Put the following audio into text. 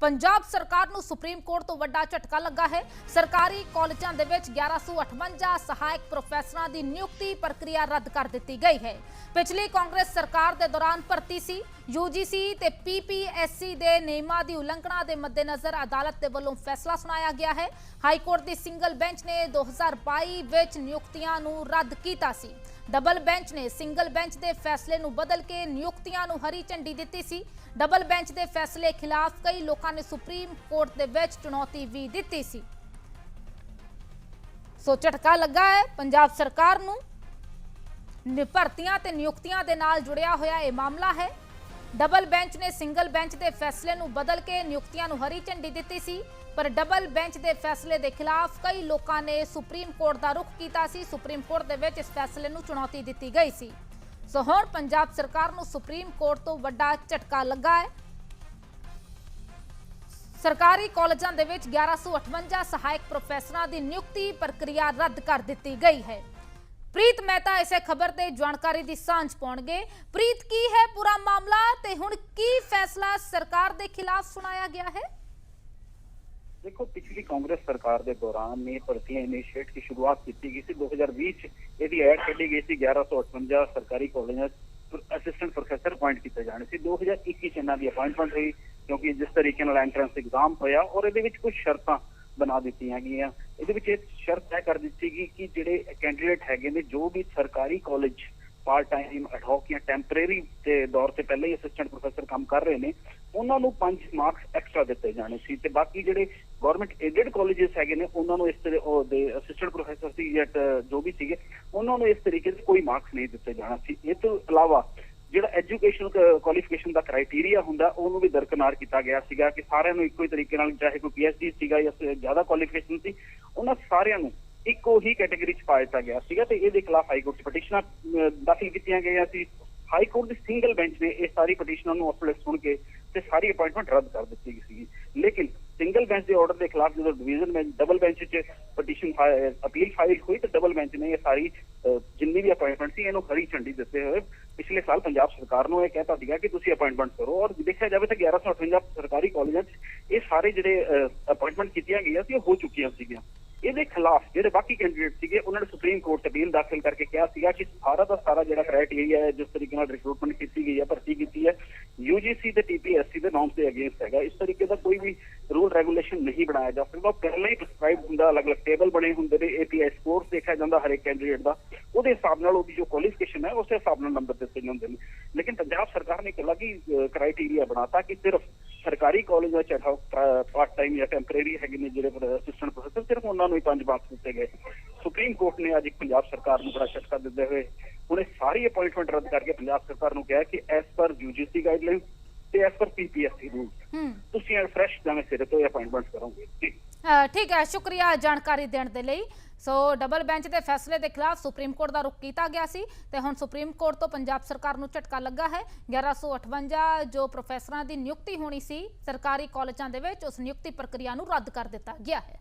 ਪੰਜਾਬ ਸਰਕਾਰ ਨੂੰ supreme court ਤੋਂ ਵੱਡਾ ਝਟਕਾ ਲੱਗਾ ਹੈ। ਸਰਕਾਰੀ ਕਾਲਜਾਂ ਦੇ ਵਿੱਚ 1158 ਸਹਾਇਕ ਪ੍ਰੋਫੈਸਰਾਂ ਦੀ ਨਿਯੁਕਤੀ ਪ੍ਰਕਿਰਿਆ ਰੱਦ ਕਰ ਦਿੱਤੀ ਗਈ ਹੈ। ਪਿਛਲੀ ਕਾਂਗਰਸ ਸਰਕਾਰ ਦੇ ਦੌਰਾਨ ਭਰਤੀ ਸੀ। ਯੂਜੀਸੀ ਤੇ ਪੀਪੀਐਸਸੀ ਦੇ ਨਿਯਮਾਂ ਦੀ ਉਲੰਘਣਾ ਦੇ ਮੱਦੇਨਜ਼ਰ ਅਦਾਲਤ ਦੇ ਵੱਲੋਂ ਫੈਸਲਾ ਸੁਣਾਇਆ ਗਿਆ ਹੈ। ਹਾਈ ਕੋਰਟ ਦੀ ਸਿੰਗਲ ਬੈਂਚ ਨੇ 2022 ਵਿੱਚ ਨਿਯੁਕਤੀਆਂ ਨੂੰ ਰੱਦ ਕੀਤਾ ਸੀ। ਡਬਲ ਬੈਂਚ ਨੇ ਸਿੰਗਲ ਬੈਂਚ ਦੇ ਫੈਸਲੇ ਨੂੰ ਬਦਲ ਕੇ ਨਿਯੁਕਤੀਆਂ ਨੂੰ ਹਰੀ ਝੰਡੀ ਦਿੱਤੀ ਸੀ। ਡਬਲ ਬੈਂਚ ਦੇ ਫੈਸਲੇ ਖਿਲਾਫ ਕਈ ਲੋਕਾਂ ਨੇ ਸੁਪਰੀਮ ਕੋਰਟ ਦੇ ਵਿੱਚ ਚੁਣੌਤੀ ਵੀ ਦਿੱਤੀ ਸੀ। ਸੋ ਝਟਕਾ ਲੱਗਾ ਹੈ, ਪੰਜਾਬ ਸਰਕਾਰ ਨੂੰ ਨਿ- ਤੇ ਨਿਯੁਕਤੀਆਂ ਦੇ ਨਾਲ ਜੁੜਿਆ ਹੋਇਆ ਇਹ ਮਾਮਲਾ ਹੈ। ਡਬਲ ਬੈਂਚ ਨੇ ਸਿੰਗਲ ਬੈਂਚ ਦੇ ਫੈਸਲੇ ਨੂੰ ਬਦਲ ਕੇ ਨਿਯੁਕਤੀਆਂ ਨੂੰ ਹਰੀ ਝੰਡੀ ਦਿੱਤੀ ਸੀ, ਪਰ ਡਬਲ ਬੈਂਚ ਦੇ ਫੈਸਲੇ ਦੇ ਖਿਲਾਫ ਕਈ ਲੋਕਾਂ ਨੇ ਸੁਪਰੀਮ ਕੋਰਟ ਦਾ ਰੁਖ ਕੀਤਾ ਸੀ। ਸੁਪਰੀਮ ਕੋਰਟ ਦੇ ਵਿੱਚ ਇਸ ਫੈਸਲੇ ਨੂੰ ਚੁਣੌਤੀ ਦਿੱਤੀ ਗਈ ਸੀ। ਸੋ ਹੁਣ ਪੰਜਾਬ ਸਰਕਾਰ ਨੂੰ ਸੁਪਰੀਮ ਕੋਰਟ ਤੋਂ ਵੱਡਾ ਝਟਕਾ ਲੱਗਾ ਹੈ। ਸਰਕਾਰੀ ਕਾਲਜਾਂ ਦੇ ਵਿੱਚ 1158 ਸਹਾਇਕ ਪ੍ਰੋਫੈਸਰਾਂ ਦੀ ਨਿਯੁਕਤੀ ਪ੍ਰਕਿਰਿਆ ਰੱਦ ਕਰ ਦਿੱਤੀ ਗਈ ਹੈ। ਪ੍ਰੀਤ ਮਹਿਤਾ ਇਸੇ ਖਬਰ ਤੇ ਜਾਣਕਾਰੀ ਦੀ ਸਾਂਝ ਪਾਉਣਗੇ। ਪ੍ਰੀਤ, ਕੀ ਹੈ ਪੂਰਾ ਮਾਮਲਾ ਤੇ ਹੁਣ ਕੀ ਫੈਸਲਾ ਸਰਕਾਰ ਦੇ ਖਿਲਾਫ ਸੁਣਾਇਆ ਗਿਆ ਹੈ? ਦੇਖੋ, ਪਿਛਲੀ ਕਾਂਗਰਸ ਸਰਕਾਰ ਦੇ ਦੌਰਾਨ ਇਹ ਭਰਤੀਆਂ ਇਨੀਸ਼ੀਏਟ ਦੀ ਸ਼ੁਰੂਆਤ ਕੀਤੀ ਗਈ ਸੀ। 2020 ਚ ਇਹਦੀ ਐਡ ਕੱਢੀ ਗਈ ਸੀ। 1158 ਸਰਕਾਰੀ ਕਾਲਜਾਂ ਅਸਿਸਟੈਂਟ ਪ੍ਰੋਫੈਸਰ ਅਪਾਇੰਟ ਕੀਤੇ ਜਾਣੇ ਸੀ। 2021 ਚ ਇਹਨਾਂ ਦੀ ਅਪਾਇੰਟਮੈਂਟ ਹੋਈ। ਕਿਉਂਕਿ ਜਿਸ ਤਰੀਕੇ ਨਾਲ ਐਂਟਰੈਂਸ ਐਗਜ਼ਾਮ ਹੋਇਆ ਔਰ ਇਹਦੇ ਵਿੱਚ ਕੁਝ ਸ਼ਰਤਾਂ ਬਣਾ ਦਿੱਤੀਆਂ ਗਈਆਂ। ਇਹਦੇ ਵਿੱਚ ਇਹ ਸ਼ਰਤ ਤੈਅ ਕਰ ਦਿੱਤੀ ਗਈ ਕਿ ਜਿਹੜੇ ਕੈਂਡੀਡੇਟ ਹੈਗੇ ਨੇ, ਜੋ ਵੀ ਸਰਕਾਰੀ ਕਾਲਜ ਪਾਰਟ ਟਾਈਮ ਅਡਹੌਕ ਜਾਂ ਟੈਂਪਰੇਰੀ ਦੇ ਦੌਰ ਤੇ ਪਹਿਲਾਂ ਹੀ ਅਸਿਸਟੈਂਟ ਪ੍ਰੋਫੈਸਰ ਕੰਮ ਕਰ ਰਹੇ ਨੇ, ਉਹਨਾਂ ਨੂੰ 5 ਮਾਰਕਸ ਐਕਸਟਰਾ ਦਿੱਤੇ ਜਾਣੇ ਸੀ ਤੇ ਬਾਕੀ ਜਿਹੜੇ ਗਵਰਨਮੈਂਟ ਏਡਡ ਕਾਲਜਸ ਹੈਗੇ ਨੇ, ਉਹਨਾਂ ਨੂੰ ਇਸ ਤਰ੍ਹਾਂ ਦੇ ਅਸਿਸਟੈਂਟ ਪ੍ਰੋਫੈਸਰ ਸੀ ਜਾਂ ਜੋ ਵੀ ਸੀਗੇ, ਉਹਨਾਂ ਨੂੰ ਇਸ ਤਰੀਕੇ ਦੇ ਕੋਈ ਮਾਰਕਸ ਨਹੀਂ ਦਿੱਤੇ ਜਾਣਾ ਸੀ। ਇਹ ਤੋਂ ਇਲਾਵਾ ਜਿਹੜਾ ਐਜੂਕੇਸ਼ਨ ਕੁਆਲੀਫਿਕੇਸ਼ਨ ਦਾ ਕ੍ਰਾਈਟੇਰੀਆ ਹੁੰਦਾ, ਉਹਨੂੰ ਵੀ ਦਰਕਨਾਰ ਕੀਤਾ ਗਿਆ ਸੀਗਾ ਕਿ ਸਾਰਿਆਂ ਨੂੰ ਇੱਕੋ ਹੀ ਤਰੀਕੇ ਨਾਲ, ਚਾਹੇ ਕੋਈ ਪੀਐਚਡੀ ਸੀਗਾ ਜਾਂ ਸ- ਜ਼ਿਆਦਾ ਕੁਆਲੀਫਿਕੇਸ਼ਨ ਸੀ, ਉਹਨਾਂ ਸਾਰਿਆਂ ਨੂੰ ਇੱਕੋ ਹੀ ਕੈਟਾਗਰੀ ਚ ਪਾ ਦਿੱਤਾ ਗਿਆ ਸੀਗਾ ਤੇ ਇਹਦੇ ਖਿਲਾਫ ਹਾਈ ਕੋਰਟ 'ਚ ਪਟੀਸ਼ਨਾਂ ਦਾਖਲ ਕੀਤੀਆਂ ਗਈਆਂ ਸੀ। ਹਾਈ ਕੋਰਟ ਦੀ ਸਿੰਗਲ ਬੈਂਚ ਨੇ ਇਹ ਸਾਰੀ ਪਟੀਸ਼ਨਾਂ ਨੂੰ ਆਪਲੇ ਸੁਣ ਕੇ ਤੇ ਸਾਰੀ ਅਪਾਇੰਟਮੈਂਟ ਰੱਦ ਕਰ ਦਿੱਤੀ ਗਈ ਸੀ ਲੇਕਿਨ ਸਿੰਗਲ ਬੈਂਚ ਦੇ ਆਰਡਰ ਦੇ ਖਿਲਾਫ ਜਦੋਂ ਡਿਵੀਜ਼ਨ ਬੈਂਚ ਡਬਲ ਬੈਂਚ 'ਚ ਪਟੀਸ਼ਨ ਅਪੀਲ ਫਾਈਲ ਹੋਈ ਤੇ ਡਬਲ ਬੈਂਚ ਨੇ ਇਹ ਸਾਰੀ ਜਿੰਨੀ ਵੀ ਅਪਾਇੰਟਮੈਂਟ ਸੀ, ਇਹਨੂੰ ਹਰੀ ਝੰਡੀ ਦਿੱਤੇ ਹੋਏ ਪਿਛਲੇ ਸਾਲ ਪੰਜਾਬ ਸਰਕਾਰ ਨੂੰ ਇਹ ਕਹਿਤਾ ਸੀਗਾ ਕਿ ਤੁਸੀਂ ਅਪਾਇੰਟਮੈਂਟ ਕਰੋ ਔਰ ਦੇਖਿਆ ਜਾਵੇ ਤਾਂ 1158 ਸਰਕਾਰੀ ਕਾਲਜਾਂ 'ਚ ਇਹ ਸਾਰੇ ਜਿਹੜੇ ਅਪਾਇੰਟਮੈਂਟ ਕੀਤੀਆਂ ਗਈਆਂ ਸੀ, ਉਹ ਹੋ ਚੁੱਕੀਆਂ ਸੀਗੀਆਂ। ਇਹਦੇ ਖਿਲਾਫ ਜਿਹੜੇ ਬਾਕੀ ਕੈਂਡੀਡੇਟ ਸੀਗੇ, ਉਹਨਾਂ ਨੇ ਸੁਪਰੀਮ ਕੋਰਟ 'ਚ ਅਪੀਲ ਦਾਖਲ ਕਰਕੇ ਕਿਹਾ ਸੀਗਾ ਕਿ ਸਾਰਾ ਦਾ ਸਾਰਾ ਜਿਹੜਾ ਕ੍ਰਾਈਟੇਰੀਆ ਹੈ, ਜਿਸ ਤਰੀਕੇ ਨਾਲ ਰਿਕਰੂਟਮੈਂਟ ਕੀਤੀ ਗਈ ਹੈ, ਭਰਤੀ ਕੀਤੀ ਹੈ ਯੂਜੀਸੀ ਤੇ ਟੀਪੀਐਸਸੀ ਦੇ ਨਾਮਸ ਦੇ ਅਗੇਂਸਟ ਹੈਗਾ। ਇਸ ਤਰੀਕੇ ਦਾ ਕੋਈ ਵੀ ਨਹੀਂ ਬਣਾਇਆ ਜਾ ਸਕਦਾ। ਉਹ ਪਹਿਲਾਂ ਹੀ ਪ੍ਰਸਕ੍ਰਾਈਬ ਹੁੰਦਾ, ਅਲੱਗ-ਅਲੱਗ ਟੇਬਲ ਬਣੇ ਹੁੰਦੇ ਨੇ ਏਪੀਆਈ ਸਕੋਰਸ ਦੇਖਿਆ ਜਾਂਦਾ ਹਰੇਕ ਕੈਂਡੀਡੇਟ ਦਾ। ਉਹਦੇ ਹਿਸਾਬ ਨਾਲ ਉਹਦੀ ਜੋ ਕੁਆਲੀਫਿਕੇਸ਼ਨ ਹੈ, ਉਸੇ ਹਿਸਾਬ ਨਾਲ ਨੰਬਰ ਦਿੱਤੇ ਜਾਂਦੇ ਨੇ। ਲੇਕਿਨ ਪੰਜਾਬ ਸਰਕਾਰ ਨੇ ਇੱਕ ਅਲੱਗ ਹੀ ਕ੍ਰਾਈਟੇਰੀਆ ਬਣਾਤਾ ਕਿ ਸਿਰਫ ਸਰਕਾਰੀ ਕਾਲਜ ਵਿੱਚ ਪਾਰਟ ਟਾਈਮ ਜਾਂ ਟੈਂਪਰੇਰੀ ਹੈਗੇ ਨੇ ਜਿਹੜੇ ਅਸਿਸਟੈਂਟ ਪ੍ਰੋਫੈਸਰ ਸਿਰਫ ਉਹਨਾਂ ਨੂੰ ਹੀ ਪੰਜ ਮਾਰਕਸ ਦਿੱਤੇ ਗਏ। ਸੁਪਰੀਮ ਕੋਰਟ ਨੇ ਅੱਜ ਇੱਕ ਪੰਜਾਬ ਸਰਕਾਰ ਨੂੰ ਬੜਾ ਝਟਕਾ ਦਿੰਦੇ ਹੋਏ, ਉਹਨੇ ਸਾਰੀ ਅਪਾਇੰਟਮੈਂਟ ਰੱਦ ਕਰਕੇ ਪੰਜਾਬ ਸਰਕਾਰ ਨੂੰ ਕਿਹਾ ਕਿ ਐਸ ਪਰ ਯੂਜੀਸੀ ਗਾਈਡਲਾਈਨ ਤੇ ਐਸ ਪਰ ਪੀਪੀਐਸਸੀ ਰੂਲ ਤੁਸੀਂ ਫਰੈਸ਼ ਨਵੇਂ ਸਿਰੇ ਤੋਂ ਅਪਾਇੰਟਮੈਂਟ ਕਰੋਗੇ ਠੀਕ? ਹੈ ਸ਼ੁਕਰੀਆ ਜਾਣਕਾਰੀ ਦੇਣ ਦੇ ਲਈ। ਸੋ ਡਬਲ ਬੈਂਚ ਦੇ ਫੈਸਲੇ ਦੇ ਖਿਲਾਫ ਸੁਪਰੀਮ ਕੋਰਟ ਦਾ ਰੁਖ ਕੀਤਾ ਗਿਆ ਸੀ ਤੇ ਹੁਣ ਸੁਪਰੀਮ ਕੋਰਟ ਤੋਂ ਪੰਜਾਬ ਸਰਕਾਰ ਨੂੰ ਝਟਕਾ ਲੱਗਾ ਹੈ। 1158 ਜੋ ਪ੍ਰੋਫੈਸਰਾਂ ਦੀ ਨਿਯੁਕਤੀ ਹੋਣੀ ਸੀ ਸਰਕਾਰੀ ਕਾਲਜਾਂ ਦੇ ਵਿੱਚ ਉਸ ਨਿਯੁਕਤੀ ਪ੍ਰਕਿਰਿਆ ਨੂੰ ਰੱਦ ਕਰ ਦਿੱਤਾ ਗਿਆ ਹੈ।